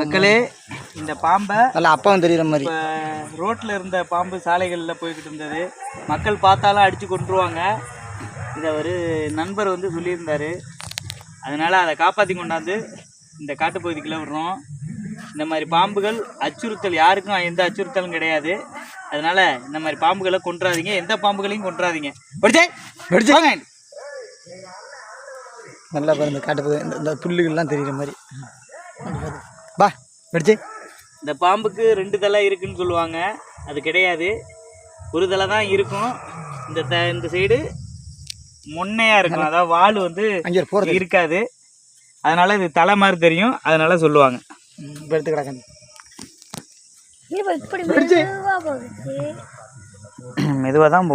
மக்களே இந்த பாம்பை நல்லா அப்பாவும் தெரியுற மாதிரி. ரோட்டில் இருந்த பாம்பு சாலைகளில் போய்கிட்டு இருந்தது. மக்கள் பார்த்தாலும் அடித்து கொண்டுருவாங்க இதை ஒரு நண்பர் வந்து சொல்லியிருந்தார். அதனால் அதை காப்பாற்றி கொண்டாந்து இந்த காட்டுப்பகுதிக்குள்ளே விடுறோம். இந்த மாதிரி பாம்புகள் அச்சுறுத்தல் யாருக்கும் எந்த அச்சுறுத்தலும் கிடையாது. அதனால் இந்த மாதிரி பாம்புகளை கொன்றாதீங்க. எந்த பாம்புகளையும் கொன்றாதீங்க. படிச்சே படிச்சாங்க நல்லா பாருங்க காட்டு பகுதி இந்த- புல்லுகள்லாம் தெரியுற மாதிரி. பா படிச்சு இந்த பாம்புக்கு ரெண்டு தலை இருக்குன்னு சொல்லுவாங்க. அது கிடையாது. ஒரு தலை தான் இருக்கும். இந்த த இந்த சைடு முன்னையாக இருக்கும். அதாவது வால் வந்து அங்கே போகிறது இருக்காது. அதனால இது தலை மாதிரி தெரியும். அதனால சொல்லுவாங்க. இப்போ மெதுவா போகுது. மெதுவாக தான்